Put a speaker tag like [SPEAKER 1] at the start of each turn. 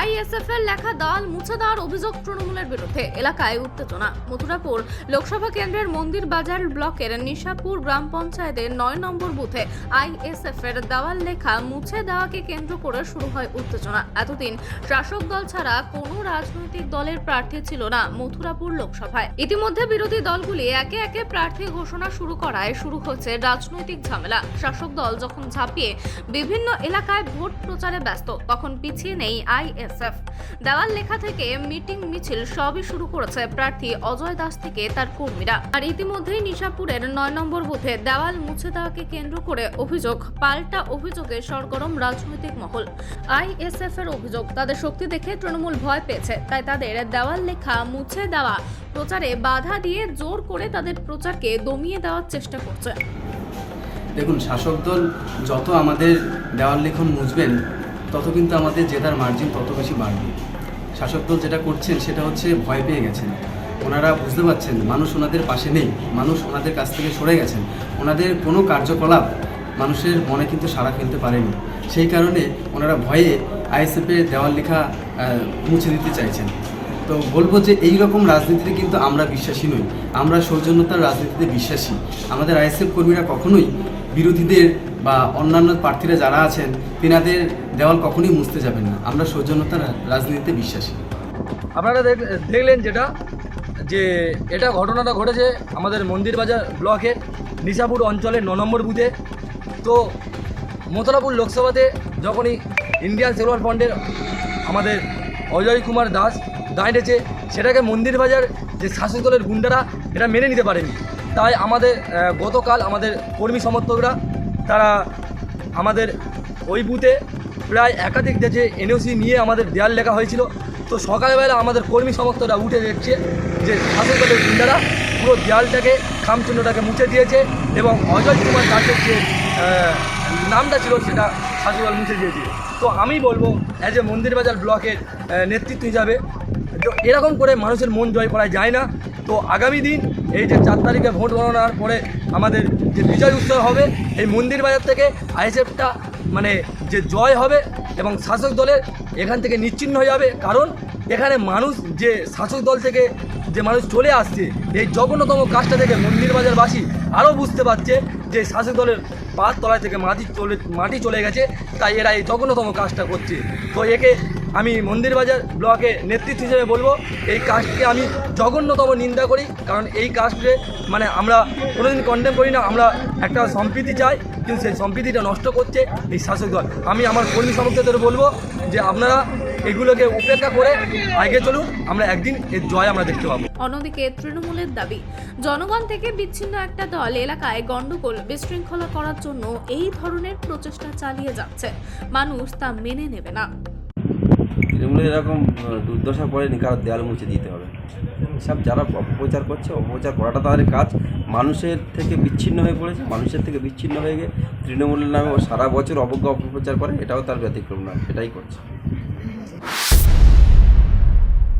[SPEAKER 1] ISF এর লেখা দল মুছে দেওয়ার অভিযোগ তৃণমূলের বিরুদ্ধে। এলাকায় উত্তেজনা। মথুরাপুর লোকসভা কেন্দ্রের মন্দির বাজার ব্লকের নিশাপুর গ্রাম পঞ্চায়েতের নয় নম্বর বুথে আইএসএফ এর দেওয়াল লেখা মুছে দেওয়াকে কেন্দ্র করে শুরু হয় উত্তেজনা। এতদিন শাসক দল ছাড়া কোনো রাজনৈতিক দলের প্রার্থী ছিল না মথুরাপুর লোকসভায়। ইতিমধ্যে বিরোধী দলগুলি একে একে প্রার্থী ঘোষণা শুরু করায় শুরু হচ্ছে রাজনৈতিক ঝামেলা। শাসক দল যখন ঝাঁপিয়ে বিভিন্ন এলাকায় ভোট প্রচারে ব্যস্ত, তখন পিছিয়ে নেই আইএসএফ দেওয়াল লেখা থেকে মিটিং মিছিল সবই শুরু করেছে প্রার্থী অজয় দাস থেকে তার কর্মীরা। আর ইতিমধ্যেই নিশাপুরের নয় নম্বর বুথে দেওয়াল মুছে দেওয়াকে কেন্দ্র করে অভিযোগ, পাল্টা অভিযোগে সরগরম রাজনৈতিক মহল। আইএসএফ এর অভিযোগ, তাদের শক্তি দেখে তৃণমূল ভয় পেয়েছে, তাই তাদের দেওয়াল লেখা মুছে দেওয়া প্রচারে বাধা দিয়ে জোর করে তাদের প্রচারকে দমিয়ে দেওয়ার চেষ্টা করছে।
[SPEAKER 2] দেখুন, শাসক দল যত আমাদের দেওয়াল লিখন মুছবেন তত কিন্তু আমাদের জেতার মার্জিন তত বেশি বাড়বে। শাসক দল যেটা করছেন সেটা হচ্ছে ভয় পেয়ে গেছেন। ওনারা বুঝতে পারছেন মানুষ ওনাদের পাশে নেই, মানুষ ওনাদের কাছ থেকে সরে গেছেন। ওনাদের কোনো কার্যকলাপ মানুষের মনে কিন্তু সাড়া ফেলতে পারেনি। সেই কারণে ওনারা ভয়ে আইএসএফের দেওয়াল লেখা মুছে দিতে চাইছেন। তো বলব যে এই রকম রাজনীতিতে কিন্তু আমরা বিশ্বাসী নই। আমরা সৌজন্যতার রাজনীতিতে বিশ্বাসী। আমাদের আইএসএফ কর্মীরা কখনোই বিরোধীদের বা অন্যান্য প্রার্থীরা যারা আছেন, তেনাদের দেওয়াল কখনোই মুছতে যাবেন না। আমরা সৌজন্যতার রাজনীতিতে বিশ্বাসী।
[SPEAKER 3] আপনারা দেখ- দেখলেন যেটা, যে এটা ঘটনাটা ঘটেছে আমাদের মন্দির বাজার ব্লকের নিশাপুর অঞ্চলের ন নম্বর বুথে। তো মথুরাপুর লোকসভাতে যখনই ইন্ডিয়ান সেলুলার ফান্ডের আমাদের অজয় কুমার দাস দাঁড়িয়েছে, সেটাকে মন্দির বাজার যে শাসক দলের গুন্ডারা এটা মেনে নিতে পারেনি। তাই আমাদের গতকাল আমাদের কর্মী সমর্থকরা তারা আমাদের ওই বুথে প্রায় একাধিক দেশে এনওসি নিয়ে আমাদের দেয়াল লেখা হয়েছিল। তো সকালবেলা আমাদের কর্মী সমর্থকরা উঠে দেখছে যে শাসক দলের গুন্ডারা পুরো দেয়ালটাকে, খামচিহ্নটাকে মুছে দিয়েছে এবং অজয় কুমার দাসের যে নামটা ছিল সেটা শাসক দল মুছে দিয়েছে। তো আমি বলব অ্যাজ এ মন্দির বাজার ব্লকের নেতৃত্ব হিসাবে তো এরকম করে মানুষের মন জয় করা যায় না। তো আগামী দিন এই যে চার তারিখে ভোট গণনার পরে আমাদের যে বিজয় উৎসব হবে, এই মন্দির বাজার থেকে আইএসএফটা মানে যে জয় হবে এবং শাসক দলের এখান থেকে নিশ্চিহ্ন হয়ে যাবে। কারণ এখানে মানুষ যে শাসক দল থেকে যে মানুষ চলে আসছে, এই জঘন্যতম কাজটা থেকে মন্দির বাজারবাসী আরও বুঝতে পারছে যে শাসক দলের পাঁচ তলায় থেকে মাটি চলে মাটি চলে গেছে, তাই এরা এই জঘন্যতম কাজটা করছে। তো একে আমি মন্দির বাজার ব্লকে নেতৃত্ব হিসেবে বলব, এই কাজকে আমি জঘন্যতম নিন্দা করি, কারণ এই কাজকে মানে আমরা কোনোদিন কন্ডেম করি না, আমরা একটা সম্প্রীতি চাই, কিন্তু সেই সম্প্রীতিটা নষ্ট করছে এই শাসক দল। আমি আমার কর্মী সমর্থকদের বলব যে আপনারা এগুলোকে উপেক্ষা করে আগে চলুন, আমরা একদিন এর জয় আমরা দেখতে পাবো।
[SPEAKER 1] অন্যদিকে তৃণমূলের দাবি, জনগণ থেকে বিচ্ছিন্ন একটা দল এলাকায় গন্ডগোল বিশৃঙ্খলা করার জন্য এই ধরনের প্রচেষ্টা চালিয়ে যাচ্ছে। মানুষ তা মেনে নেবে না।
[SPEAKER 4] তৃণমূলের এরকম দুর্দশা পড়েনি কারও দেয়াল মুছে দিতে হবে। সব যারা অপপ্রচার করছে, অপপ্রচার করাটা তাদের কাজ। মানুষের থেকে বিচ্ছিন্ন হয়ে পড়েছে, মানুষের থেকে বিচ্ছিন্ন হয়ে গিয়ে তৃণমূলের নামে সারা বছর অবজ্ঞা, অপপ্রচার করে, এটাও তার ব্যতিক্রম না এটাই করছে।